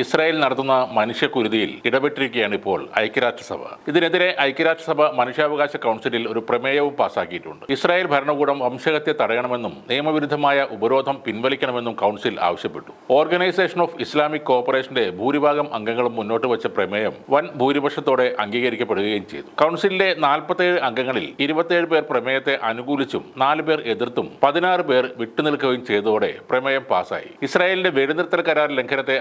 Israel നടത്തുന്ന മനുഷ്യക്കുരുതിയിൽ ഇടപെട്ടിരിക്കുകയാണ് ഇപ്പോൾ ഐക്യരാഷ്ട്രസഭ. ഇതിനെതിരെ ഐക്യരാഷ്ട്രസഭ മനുഷ്യാവകാശ കൗൺസിലിൽ ഒരു പ്രമേയവും പാസാക്കിയിട്ടുണ്ട്. ഇസ്രായേൽ ഭരണകൂടം വംശഹത്യ തടയണമെന്നും നിയമവിരുദ്ധമായ ഉപരോധം പിൻവലിക്കണമെന്നും കൗൺസിൽ ആവശ്യപ്പെട്ടു. ഓർഗനൈസേഷൻ ഓഫ് ഇസ്ലാമിക് കോർപ്പറേഷന്റെ ഭൂരിഭാഗം അംഗങ്ങളും മുന്നോട്ട് വച്ച പ്രമേയം വൻ ഭൂരിപക്ഷത്തോടെ അംഗീകരിക്കപ്പെടുകയും ചെയ്തു. കൗൺസിലിലെ നാൽപ്പത്തേഴ് അംഗങ്ങളിൽ ഇരുപത്തിയേഴ് പേർ പ്രമേയത്തെ അനുകൂലിച്ചും നാല് പേർ എതിർത്തും പതിനാറ് പേർ വിട്ടുനിൽക്കുകയും ചെയ്തതോടെ പ്രമേയം പാസായി. ഇസ്രായേലിന്റെ വെടിനിർത്തൽ കരാർ ലംഘനത്തെ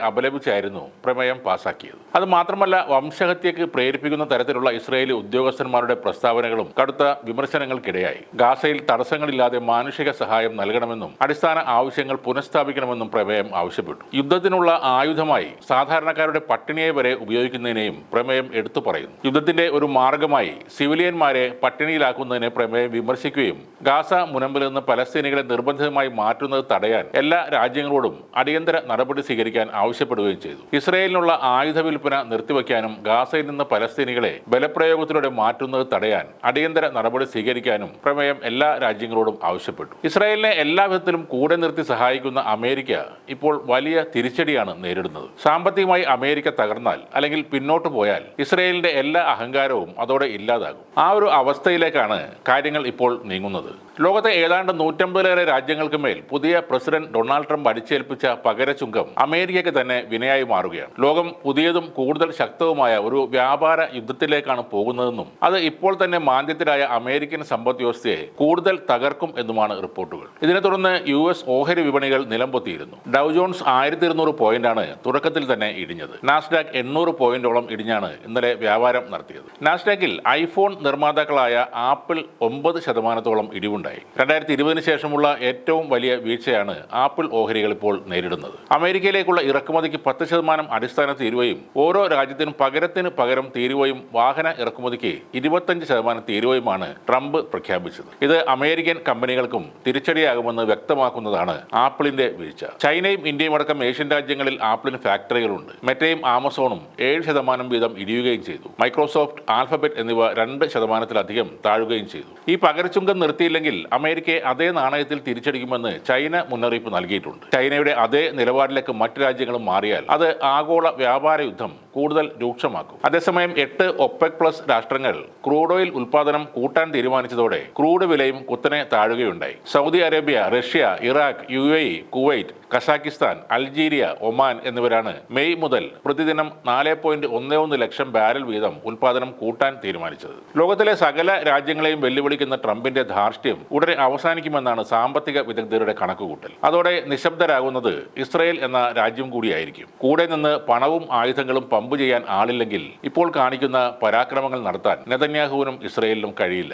അപലപിച്ചായിരുന്നു പ്രമേയം പാസാക്കിയത്. അത് മാത്രമല്ല വംശഹത്യക്ക് പ്രേരിപ്പിക്കുന്ന തരത്തിലുള്ള ഇസ്രായേലി ഉദ്യോഗസ്ഥന്മാരുടെ പ്രസ്താവനകളും കടുത്ത വിമർശനങ്ങൾക്കിടയായി. ഗാസയിൽ തടസ്സങ്ങളില്ലാതെ മാനുഷിക സഹായം നൽകണമെന്നും അടിസ്ഥാന ആവശ്യങ്ങൾ പുനഃസ്ഥാപിക്കണമെന്നും പ്രമേയം ആവശ്യപ്പെട്ടു. യുദ്ധത്തിനുള്ള ആയുധമായി സാധാരണക്കാരുടെ പട്ടിണിയെ വരെ ഉപയോഗിക്കുന്നതിനെയും പ്രമേയം എടുത്തു പറയുന്നു. യുദ്ധത്തിന്റെ ഒരു മാർഗമായി സിവിലിയന്മാരെ പട്ടിണിയിലാക്കുന്നതിനെ പ്രമേയം വിമർശിക്കുകയും ഗാസ മുനമ്പിൽ നിന്ന് പലസ്തീനികളെ നിർബന്ധിതമായി മാറ്റുന്നത് തടയാൻ എല്ലാ രാജ്യങ്ങളോടും അടിയന്തര നടപടി സ്വീകരിക്കാൻ ആവശ്യപ്പെടുകയും ചെയ്തു. ഇസ്രയേലിനുള്ള ആയുധ വിൽപ്പന നിർത്തിവെക്കാനും ഗാസയിൽ നിന്ന് പലസ്തീനികളെ ബലപ്രയോഗത്തിലൂടെ മാറ്റുന്നത് തടയാൻ അടിയന്തര നടപടി സ്വീകരിക്കാനും പ്രമേയം എല്ലാ രാജ്യങ്ങളോടും ആവശ്യപ്പെട്ടു. ഇസ്രായേലിനെ എല്ലാ വിധത്തിലും കൂടെ നിർത്തി സഹായിക്കുന്ന അമേരിക്ക ഇപ്പോൾ വലിയ തിരിച്ചടിയാണ് നേരിടുന്നത്. സാമ്പത്തികമായി അമേരിക്ക തകർന്നാൽ അല്ലെങ്കിൽ പിന്നോട്ട് പോയാൽ ഇസ്രയേലിന്റെ എല്ലാ അഹങ്കാരവും അതോടെ ഇല്ലാതാകും. ആ ഒരു അവസ്ഥയിലേക്കാണ് കാര്യങ്ങൾ ഇപ്പോൾ നീങ്ങുന്നത്. ലോകത്തെ ഏതാണ്ട് നൂറ്റമ്പതിലേറെ രാജ്യങ്ങൾക്ക് മേൽ പുതിയ പ്രസിഡന്റ് ഡൊണാൾഡ് ട്രംപ് അടിച്ചേൽപ്പിച്ച പകരചുങ്കം അമേരിക്കയ്ക്ക് തന്നെ വിനയായി മാറുകയാണ്. ലോകം പുതിയതും കൂടുതൽ ശക്തവുമായ ഒരു വ്യാപാര യുദ്ധത്തിലേക്കാണ് പോകുന്നതെന്നും അത് ഇപ്പോൾ തന്നെ മാന്ദ്യത്തിലായ അമേരിക്കൻ സമ്പദ് വ്യവസ്ഥയെ കൂടുതൽ തകർക്കും എന്നുമാണ് റിപ്പോർട്ടുകൾ. ഇതിനെ തുടർന്ന് യു എസ് ഓഹരി വിപണികൾ നിലംപൊത്തിയിരുന്നു. ഡൗ ജോൺസ് ആയിരത്തി ഇരുന്നൂറ് പോയിന്റാണ് തുടക്കത്തിൽ തന്നെ ഇടിഞ്ഞത്. നാസ്ഡാക് എണ്ണൂറ് പോയിന്റോളം ഇടിഞ്ഞാണ് ഇന്നലെ വ്യാപാരം നടത്തിയത്. നാസ്ഡാക്കിൽ ഐഫോൺ നിർമ്മാതാക്കളായ ആപ്പിൾ ഒമ്പത് ശതമാനത്തോളം ഇടിവുണ്ടായി. രണ്ടായിരത്തി ഇരുപതിന് ശേഷമുള്ള ഏറ്റവും വലിയ വീഴ്ചയാണ് ആപ്പിൾ ഓഹരികൾ ഇപ്പോൾ നേരിടുന്നത്. അമേരിക്കയിലേക്കുള്ള ഇറക്കുമതിക്ക് പത്ത് ശതമാനം അടിസ്ഥാന തീരുവയും ഓരോ രാജ്യത്തിനും പകരത്തിന് പകരം തീരുവയും വാഹന ഇറക്കുമതിക്ക് ഇരുപത്തഞ്ച് ശതമാനം തീരുവയുമാണ് ട്രംപ് പ്രഖ്യാപിച്ചത്. ഇത് അമേരിക്കൻ കമ്പനികൾക്കും തിരിച്ചടിയാകുമെന്ന് വ്യക്തമാക്കുന്നതാണ് ആപ്പിളിന്റെ വീഴ്ച. ചൈനയും ഇന്ത്യയും അടക്കം ഏഷ്യൻ രാജ്യങ്ങളിൽ ആപ്പിളിന് ഫാക്ടറികളുണ്ട്. മെറ്റയും ആമസോണും ഏഴ് ശതമാനം വീതം ഇടിയുകയും ചെയ്തു. മൈക്രോസോഫ്റ്റ് ആൽഫബെറ്റ് എന്നിവ രണ്ട് ശതമാനത്തിലധികം താഴുകയും ചെയ്തു. ഈ പകരച്ചുങ്കം നിർത്തിയില്ലെങ്കിൽ അമേരിക്കയെ അതേ നാണയത്തിൽ തിരിച്ചടിക്കുമെന്ന് ചൈന മുന്നറിയിപ്പ് നൽകിയിട്ടുണ്ട്. ചൈനയുടെ അതേ നിലപാടിലേക്ക് മറ്റു രാജ്യങ്ങളും മാറിയാൽ അത് ആഗോള വ്യാപാര യുദ്ധം കൂടുതൽ രൂക്ഷമാക്കും. അതേസമയം എട്ട് ഒപെക് പ്ലസ് രാഷ്ട്രങ്ങൾ ക്രൂഡ് ഓയിൽ ഉൽപാദനം കൂട്ടാൻ തീരുമാനിച്ചതോടെ ക്രൂഡ് വിലയും കുത്തനെ താഴുകയുണ്ടായി. Saudi Arabia Russia Iraq U A Kuwait Kazakhstan Algeria Oman എന്നിവരാണ് മെയ് മുതൽ പ്രതിദിനം നാല് പോയിന്റ് ഒന്ന് ഒന്ന് ലക്ഷം ബാരൽ വീതം ഉൽപാദനം കൂട്ടാൻ തീരുമാനിച്ചത്. ലോകത്തിലെ സകല രാജ്യങ്ങളെയും വെല്ലുവിളിക്കുന്ന ട്രംപിന്റെ ധാർഷ്ട്യം ഉടനെ അവസാനിക്കുമെന്നാണ് സാമ്പത്തിക വിദഗ്ധരുടെ കണക്കുകൂട്ടൽ. അതോടെ നിശബ്ദരാകുന്നത് ഇസ്രയേൽ എന്ന രാജ്യം കൂടിയായിരിക്കും. കൂടെ നിന്ന് പണവും ആയുധങ്ങളും പമ്പ് ചെയ്യാൻ ആളില്ലെങ്കിൽ ഇപ്പോൾ കാണിക്കുന്ന പരാക്രമങ്ങൾ നടത്താൻ നെതന്യാഹുവിനും ഇസ്രയേലിനും കഴിയില്ല.